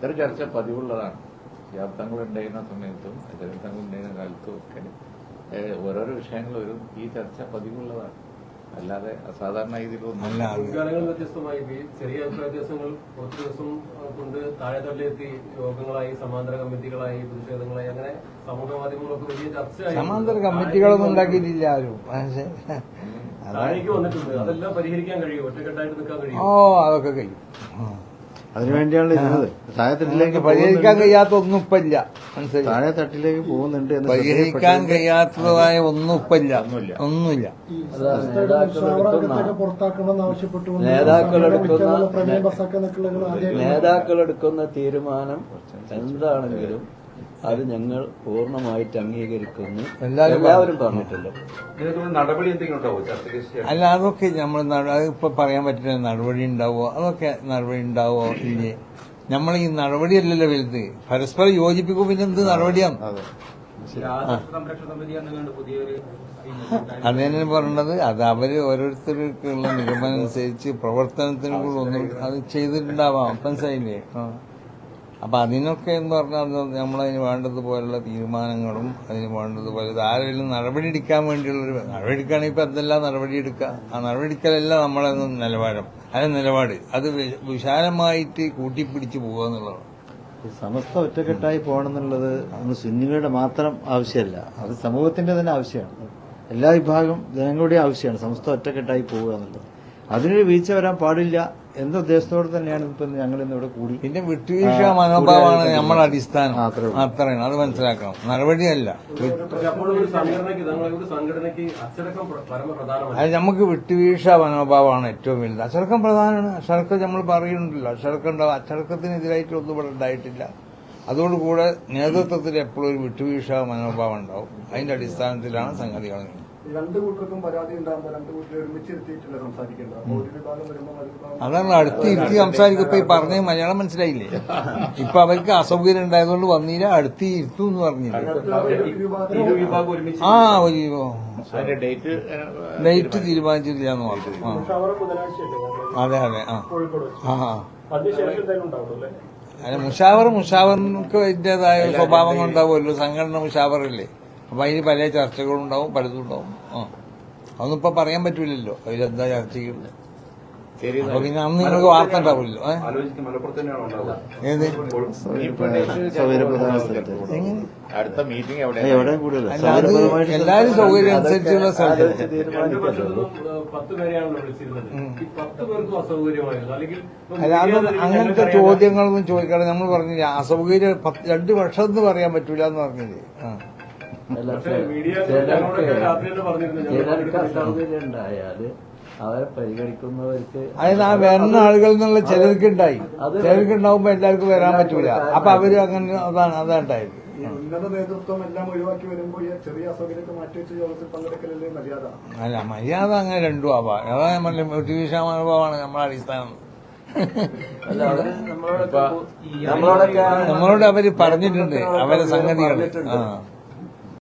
ഇത്തരം ചർച്ച പതിവുള്ളതാണ്. ശാബ്ദങ്ങൾ ഉണ്ടായിരുന്ന സമയത്തും അചരിതങ്ങൾ ഉണ്ടായിരുന്ന കാലത്തും ഒക്കെ ഓരോരോ വിഷയങ്ങളും വരും. ഈ ചർച്ച പതിവുള്ളതാണ്. അല്ലാതെ അസാധാരണ രീതിയിലൊന്നും വ്യത്യസ്തമായി. ചെറിയ അഭിപ്രായ വ്യത്യാസങ്ങൾ കുറച്ച് ദിവസം കൊണ്ട് താഴെ തള്ളിയെത്തി യോഗങ്ങളായി സമാന്തര കമ്മിറ്റികളായി പ്രതിഷേധങ്ങളായി അങ്ങനെ സമൂഹ മാധ്യമങ്ങളൊക്കെ വലിയ ചർച്ചയായി. സമാന്തര കമ്മിറ്റികളൊന്നും ഉണ്ടാക്കിയിട്ടില്ല ആരും. താഴേക്ക് വന്നിട്ടുണ്ട്. അതെല്ലാം പരിഹരിക്കാൻ കഴിയും. ഒറ്റക്കെട്ടായിട്ട് നിൽക്കാൻ കഴിയും. ഓ അതൊക്കെ കഴിയും. ഉം. ഇരുന്നത്. താഴെ തട്ടിലേക്ക് പരിഹരിക്കാൻ കഴിയാത്ത ഒന്നും ഇപ്പൊ ഇല്ല മനസ്സിലായി? താഴെ തട്ടിലേക്ക് പോകുന്നുണ്ട് എന്ന് പരിഹരിക്കാൻ കഴിയാത്തതായ ഒന്നും ഇപ്പൊ ഇല്ല ഒന്നുമില്ല. നേതാക്കളെടുക്കുന്ന തീരുമാനം എന്താണെങ്കിലും അത് ഞങ്ങൾ പൂർണമായിട്ട് അംഗീകരിക്കുന്നു. എല്ലാവരും പറഞ്ഞിട്ടില്ല. പറഞ്ഞിട്ടുണ്ട് അല്ല അതൊക്കെ നമ്മൾ ഇപ്പൊ പറയാൻ പറ്റില്ല നടപടി ഉണ്ടാവോ അതൊക്കെ നടപടി ഉണ്ടാവോ ഇല്ലേ? നമ്മൾ ഈ നടപടിയല്ലല്ലോ വലുത്. പരസ്പരം യോജിപ്പിക്കും പിന്നെ എന്ത് നടപടിയാണ് അതെ തന്നെ പറഞ്ഞത്. അത് അവർ ഓരോരുത്തർക്കുള്ള നിഗമനം അനുസരിച്ച് പ്രവർത്തനത്തിനുള്ള കൂടെ ഒന്നും അത് ചെയ്തിട്ടുണ്ടാവാം. മനസ്സിലായില്ലേ? ആ. അപ്പൊ അതിനൊക്കെ എന്ന് പറഞ്ഞാൽ നമ്മളതിന് വേണ്ടതുപോലുള്ള തീരുമാനങ്ങളും അതിന് വേണ്ടതുപോലെ ആരെങ്കിലും നടപടി എടുക്കാൻ വേണ്ടിയുള്ളൊരു നടപടി എടുക്കുകയാണെങ്കിൽ ഇപ്പൊ എന്തെല്ലാം നടപടി എടുക്കുക? ആ നടപടി എടുക്കലല്ല നമ്മളെ നിലവാരം അത് നിലപാട്. അത് വിശാലമായിട്ട് കൂട്ടിപ്പിടിച്ച് പോകുക എന്നുള്ളതാണ്. സമസ്ത ഒറ്റക്കെട്ടായി പോകണം എന്നുള്ളത് നമ്മൾ സുന്നികളുടെ മാത്രം ആവശ്യമല്ല. അത് സമൂഹത്തിന്റെ തന്നെ ആവശ്യമാണ്. എല്ലാ വിഭാഗം ജനങ്ങളുടെയും ആവശ്യമാണ്. സമസ്ത ഒറ്റക്കെട്ടായി പോവുക എന്നുള്ളത്. അതിനൊരു വീഴ്ച വരാൻ പാടില്ല. എന്ന ഉദ്ദേശത്തോടെ തന്നെയാണ് ഇപ്പൊ ഞങ്ങൾ ഇന്ന് ഇവിടെ കൂടി. പിന്നെ വിട്ടുവീഴ്ച മനോഭാവമാണ് നമ്മുടെ അടിസ്ഥാനം. അത്രയാണ്. അത് മനസ്സിലാക്കണം. നടപടിയല്ല. ഒരു സംഘടനയ്ക്ക് തങ്ങളുടെ ഒരു സംഘടനയ്ക്ക് അച്ചടക്കം പ്ര- പരമപ്രധാനമാണ് അത് നമുക്ക് വിട്ടുവീഴ്ച മനോഭാവമാണ് ഏറ്റവും വലുത്. അച്ചടക്കം പ്രധാനമാണ്. അച്ചടക്കം നമ്മൾ പറയുന്നുണ്ടല്ലോ. അച്ചടക്കം ഉണ്ടാവും. അച്ചടക്കത്തിനെതിരായിട്ട് ഒന്നും ഇവിടെ ഉണ്ടായിട്ടില്ല. അതോടുകൂടെ നേതൃത്വത്തിൽ എപ്പോഴും ഒരു വിട്ടുവീഴ്ച മനോഭാവം ഉണ്ടാവും. അതിന്റെ അടിസ്ഥാനത്തിലാണ് സംഗതികൾ. രണ്ട് കൂട്ടർക്കും പരാതി ഉണ്ടാകുമ്പോൾ രണ്ട് കൂട്ടരെ ഒരുമിച്ചിരുത്തിയിട്ടില്ല ഒരു വിഭാഗം വരുമ്പോൾ അതാണ് അടുത്ത് ഇരുത്തി സംസാരിക്കും. ഇപ്പൊ ഈ പറഞ്ഞ മലയാളം മനസ്സിലായില്ലേ? ഇപ്പൊ അവർക്ക് അസൗകര്യം ഉണ്ടായതുകൊണ്ട് വന്നില്ല അടുത്ത് ഇരുത്തു എന്ന് പറഞ്ഞില്ല. ഇരു വിഭാഗം ഒരുമിച്ച് ആ ഒരു ഡേറ്റ് ഡേറ്റ് തീരുമാനിച്ചിട്ടില്ല എന്ന് പറഞ്ഞു അതെ അതെ ആ. ആ അല്ല മുഷാവർ മുഷാവറിനൊക്കെ അതിന്റെതായ സ്വഭാവങ്ങൾ ഉണ്ടാവുമല്ലോ സംഘടന മുഷാവറല്ലേ? അപ്പൊ അതിന് പല ചർച്ചകളുണ്ടാവും പലതും ഉണ്ടാവും. ആ. അതൊന്നും ഇപ്പൊ പറയാൻ പറ്റില്ലല്ലോ അതിലെന്താ ചർച്ചയുള്ളത് അപ്പൊ പിന്നെ അന്ന് നിങ്ങൾക്ക് വാർത്ത ഉണ്ടാവില്ലോ അടുത്ത മീറ്റിംഗ് എവിടെ എല്ലാരും സൗകര്യം അനുസരിച്ചുള്ള സ്ഥലത്ത്. രണ്ട് പക്ഷത്തുനിന്നും ഏഹ്, പത്ത് പേരെയാണല്ലോ വിളിച്ചിരുന്നത്. ഈ പത്ത് പേർക്കും അസൗകര്യമായിരുന്നു അല്ലെങ്കിൽ അല്ല അങ്ങനത്തെ. ചോദ്യങ്ങളൊന്നും ചോദിക്കാതെ നമ്മൾ പറഞ്ഞില്ല അസൗകര്യം രണ്ടു രണ്ട് വർഷം എന്ന് പറയാൻ പറ്റൂല എന്ന് പറഞ്ഞില്ലേ? ചിലർക്ക് അസൗകര്യം ഉണ്ടായാൽ അവരെ പരിഗണിക്കുന്നവർക്ക് അതായത് ആ വരുന്ന ആളുകളിൽ നിന്നുള്ള ചിലർക്ക് ഉണ്ടായി ചിലർക്ക് ഉണ്ടാവുമ്പോ എല്ലാവർക്കും വരാൻ പറ്റൂല. അപ്പൊ അവർ അങ്ങനെ അതാണ് അതാണ് ഈ ഉന്നത നേതൃത്വം എല്ലാം ഒഴിവാക്കി വരുമ്പോൾ ചെറിയ അസൗകര്യമൊക്കെ മാറ്റിവെച്ച് യോഗത്തിൽ പങ്കെടുക്കലല്ലേ മര്യാദ? അല്ല മര്യാദ അങ്ങനെ രണ്ടും ആവാം. അതാ നമ്മളെ മോട്ടിവേഷൻ മനോഭാവമാണ് നമ്മളെ അടിസ്ഥാനം. നമ്മളോടൊക്കെ നമ്മളോടൊക്കെ നമ്മളോട് അവർ പറഞ്ഞിട്ടുണ്ട്. അവരെ സംഗതികൾ ആ.